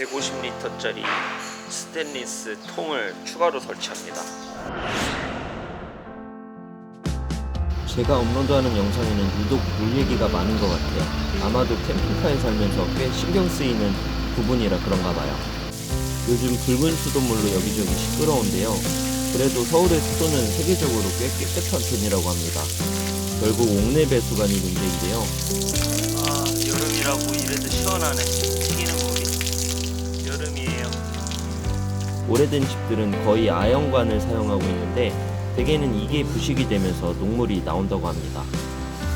150리터짜리 스테인리스 통을 추가로 설치합니다. 제가 업로드하는 영상에는 유독 물 얘기가 많은 것 같아요. 아마도 캠핑카에 살면서 꽤 신경 쓰이는 부분이라 그런가 봐요. 요즘 붉은 수돗물로 여기저기 시끄러운데요. 그래도 서울의 수도는 세계적으로 꽤 깨끗한 편이라고 합니다. 결국 옥내 배수관이 문제인데요. 아 여름이라고 이래도 시원하네. 튀기는 오래된 집들은 거의 아연관을 사용하고 있는데 대개는 이게 부식이 되면서 녹물이 나온다고 합니다.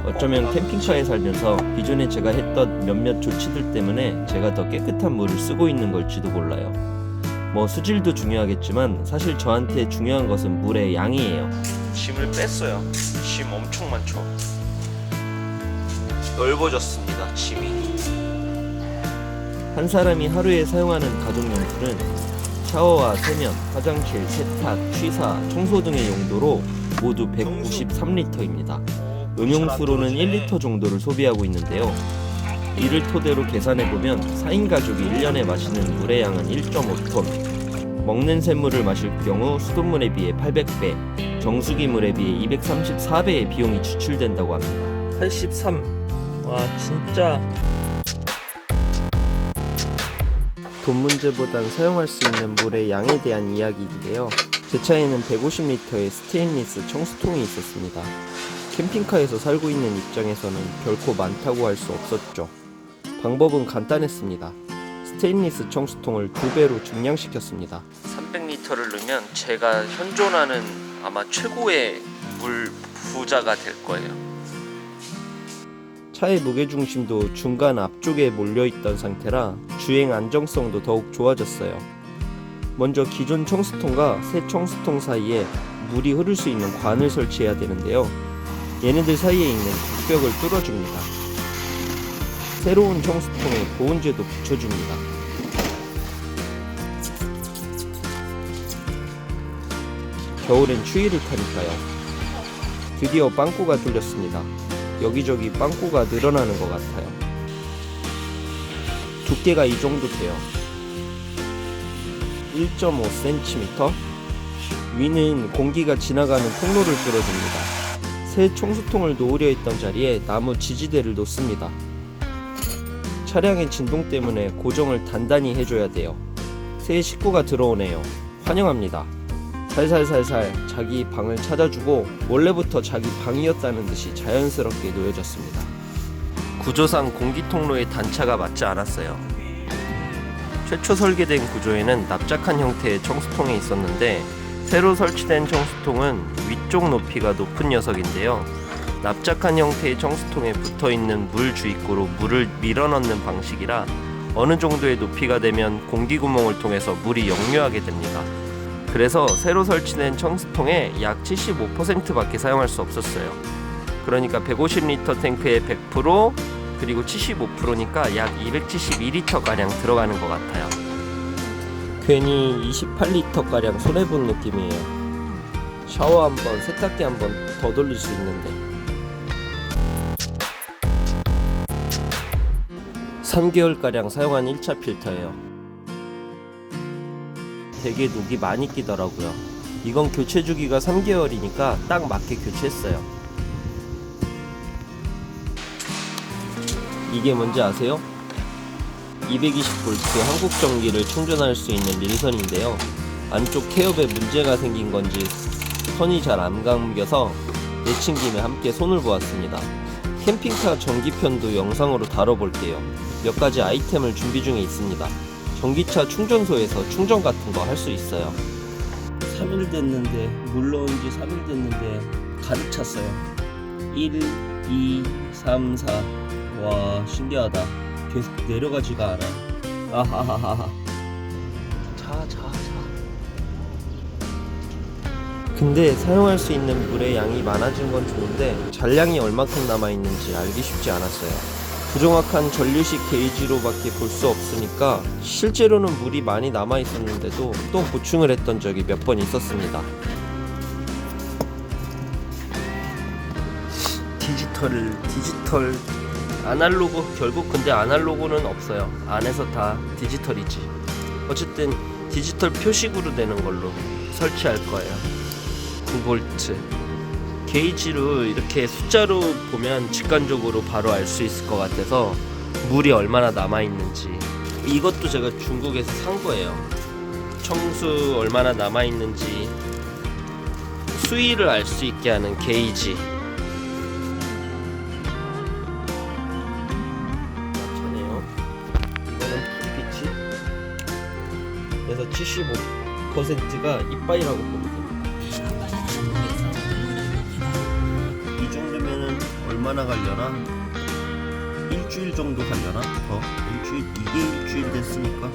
어쩌면 캠핑카에 살면서 기존에 제가 했던 몇몇 조치들 때문에 제가 더 깨끗한 물을 쓰고 있는 걸지도 몰라요. 뭐 수질도 중요하겠지만 사실 저한테 중요한 것은 물의 양이에요. 짐을 뺐어요. 짐 엄청 많죠. 넓어졌습니다. 짐이. 한 사람이 하루에 사용하는 가정용품은 샤워와 세면, 화장실, 세탁, 취사, 청소 등의 용도로 모두 193리터입니다. 음용수로는 1리터 정도를 소비하고 있는데요. 이를 토대로 계산해보면 4인 가족이 1년에 마시는 물의 양은 1.5톤, 먹는 샘물을 마실 경우 수돗물에 비해 800배, 정수기 물에 비해 234배의 비용이 지출된다고 합니다. 83. 와, 진짜 돈 문제보단 사용할 수 있는 물의 양에 대한 이야기인데요. 제 차에는 150리터의 스테인리스 청수통이 있었습니다. 캠핑카에서 살고 있는 입장에서는 결코 많다고 할 수 없었죠. 방법은 간단했습니다. 스테인리스 청수통을 두 배로 증량시켰습니다. 300리터를 넣으면 제가 현존하는 아마 최고의 물 부자가 될 거예요. 차의 무게중심도 중간 앞쪽에 몰려있던 상태라 주행 안정성도 더욱 좋아졌어요. 먼저 기존 청수통과 새 청수통 사이에 물이 흐를 수 있는 관을 설치해야 되는데요. 얘네들 사이에 있는 벽벽을 뚫어줍니다. 새로운 청수통에 보온제도 붙여줍니다. 겨울엔 추위를 타니까요. 드디어 빵꾸가 뚫렸습니다. 여기저기 빵꾸가 늘어나는 것 같아요. 두께가 이 정도 돼요. 1.5cm? 위는 공기가 지나가는 통로를 뚫어줍니다. 새 청수통을 놓으려 했던 자리에 나무 지지대를 놓습니다. 차량의 진동 때문에 고정을 단단히 해줘야 돼요. 새 식구가 들어오네요. 환영합니다. 살살살살 자기 방을 찾아주고 원래부터 자기 방이었다는 듯이 자연스럽게 놓여졌습니다. 구조상 공기 통로의 단차가 맞지 않았어요. 최초 설계된 구조에는 납작한 형태의 청수통이 있었는데 새로 설치된 청수통은 위쪽 높이가 높은 녀석인데요. 납작한 형태의 청수통에 붙어 있는 물 주입구로 물을 밀어 넣는 방식이라 어느 정도의 높이가 되면 공기 구멍을 통해서 물이 역류하게 됩니다. 그래서 새로 설치된 청수통의 약 75%밖에 사용할 수 없었어요. 그러니까 150리터 탱크의 100% 그리고 75%니까 약 272리터 가량 들어가는 것 같아요. 괜히 28리터 가량 손해 본 느낌이에요. 샤워 한 번, 세탁기 한번 더 돌릴 수 있는데. 3개월 가량 사용한 1차 필터예요. 되게 녹이 많이 끼더라고요. 이건 교체 주기가 3개월이니까 딱 맞게 교체했어요. 이게 뭔지 아세요? 220V 한국 전기를 충전할 수 있는 릴선인데요. 안쪽 케어에 문제가 생긴 건지 선이 잘 안 감겨서 내친 김에 함께 손을 보았습니다. 캠핑카 전기편도 영상으로 다뤄볼게요. 몇 가지 아이템을 준비 중에 있습니다. 전기차 충전소에서 충전 같은 거 할 수 있어요. 3일 됐는데 물 넣은 지 3일 됐는데 가득 찼어요. 1, 2, 3, 4. 와 신기하다. 계속 내려가지가 않아. 아하하하. 자, 자, 자. 근데 사용할 수 있는 물의 양이 많아진 건 좋은데 잔량이 얼마큼 남아 있는지 알기 쉽지 않았어요. 부정확한 전류식 게이지로밖에 볼 수 없으니까 실제로는 물이 많이 남아 있었는데도 또 보충을 했던 적이 몇 번 있었습니다. 디지털 디지털 아날로그 결국 근데 아날로그는 없어요. 안에서 다 디지털이지. 어쨌든 디지털 표식으로 되는 걸로 설치할 거예요. 9볼트. 게이지로 이렇게 숫자로 보면 직관적으로 바로 알 수 있을 것 같아서 물이 얼마나 남아 있는지. 이것도 제가 중국에서 산 거예요. 청수 얼마나 남아 있는지 수위를 알 수 있게 하는 게이지. 그래서 75%가 이빨이라고 됩니다. 이 정도면은 얼마나 갈려나? 일주일 정도 갈려나? 더? 일주일 이게 일주일 됐으니까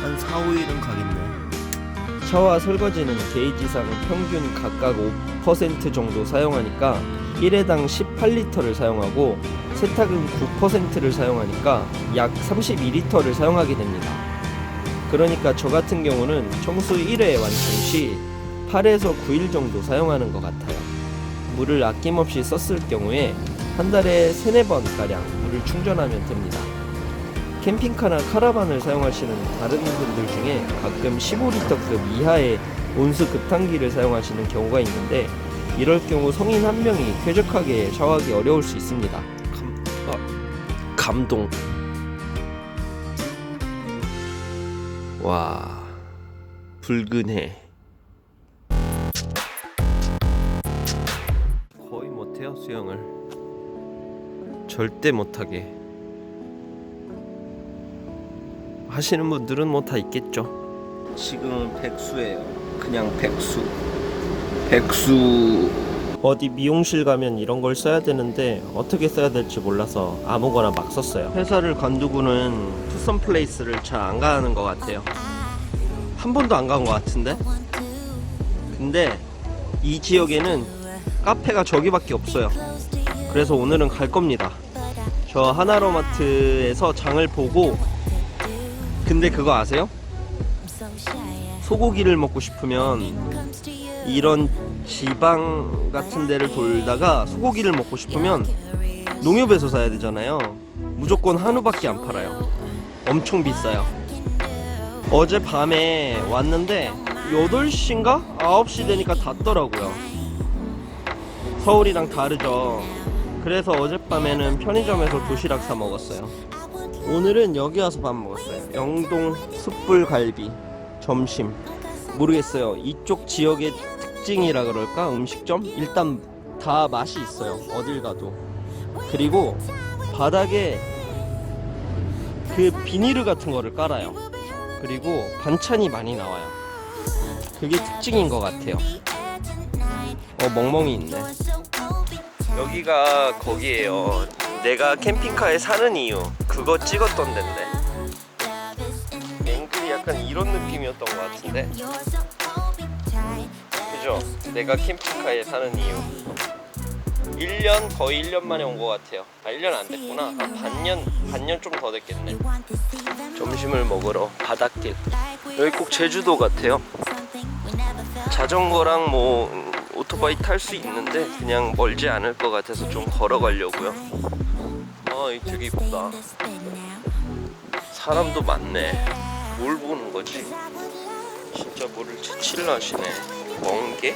한 4, 5일은 가겠네. 샤워 설거지는 게이지상 평균 각각 5% 정도 사용하니까 1회당 18리터를 사용하고 세탁은 9%를 사용하니까 약 32리터를 사용하게 됩니다. 그러니까 저 같은 경우는 청소 1회 완성 시 8에서 9일 정도 사용하는 것 같아요. 물을 아낌없이 썼을 경우에 한 달에 3, 4번 가량 물을 충전하면 됩니다. 캠핑카나 카라반을 사용하시는 다른 분들 중에 가끔 15리터급 이하의 온수 급탕기를 사용하시는 경우가 있는데 이럴 경우 성인 한 명이 쾌적하게 샤워하기 어려울 수 있습니다. 감, 아, 감동. 와, 붉은 해. 거의 못해요 수영을. 절대 못하게. 하시는 분들은 뭐 다 있겠죠. 지금은 백수예요. 그냥 백수. 백수. 어디 미용실 가면 이런 걸 써야 되는데 어떻게 써야 될지 몰라서 아무거나 막 썼어요. 회사를 관두고는 투썸 플레이스를 잘 안 가는 것 같아요. 한 번도 안 간 것 같은데. 근데 이 지역에는 카페가 저기밖에 없어요. 그래서 오늘은 갈 겁니다. 저 하나로마트에서 장을 보고 근데 그거 아세요? 소고기를 먹고 싶으면 이런 지방 같은 데를 돌다가 소고기를 먹고 싶으면 농협에서 사야 되잖아요. 무조건 한우밖에 안 팔아요. 엄청 비싸요. 어제 밤에 왔는데 8시인가? 9시 되니까 닫더라고요. 서울이랑 다르죠. 그래서 어젯밤에는 편의점에서 도시락 사 먹었어요. 오늘은 여기 와서 밥 먹었어요. 영동 숯불 갈비 점심 모르겠어요. 이쪽 지역의 특징이라 그럴까 음식점 일단 다 맛이 있어요. 어딜 가도 그리고 바닥에 그 비닐을 같은 거를 깔아요. 그리고 반찬이 많이 나와요. 그게 특징인 것 같아요. 어 멍멍이 있네. 여기가 거기에요. 내가 캠핑카에 사는 이유 그거 찍었던 데인데 앵글이 약간 이런 느낌이었던 것 같은데 그죠? 내가 캠핑카에 사는 이유. 1년 거의 1년 만에 온 것 같아요. 아 1년 안 됐구나. 한 반년 반년 좀 더 됐겠네. 점심을 먹으러 바닷길. 여기 꼭 제주도 같아요. 자전거랑 뭐 음, 오토바이 탈 수 있는데 그냥 멀지 않을 것 같아서 좀 걸어가려고요. 아 이거 되게 이쁘다. 사람도 많네. 뭘 보는 거지? 진짜 뭐를 채취를 하시네 멍게?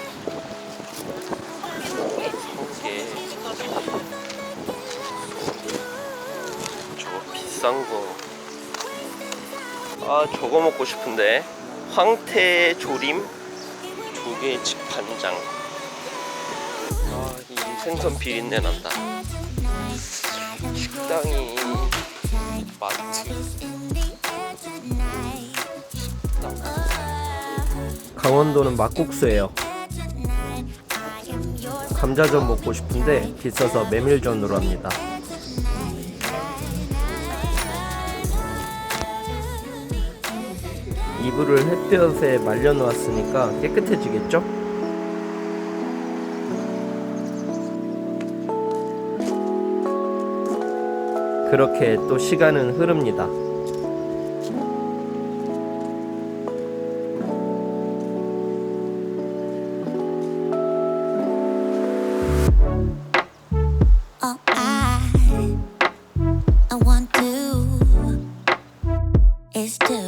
성게 저거 비싼 거아 저거 먹고 싶은데. 황태 조림? 조개 직판장. 아이 생선 비린내 난다. 식당이 마트 강원도는 막국수예요 감자전 먹고 싶은데 비싸서 메밀전으로 합니다 이불을 햇볕에 말려놓았으니까 깨끗해지겠죠? 그렇게 또 시간은 흐릅니다. still.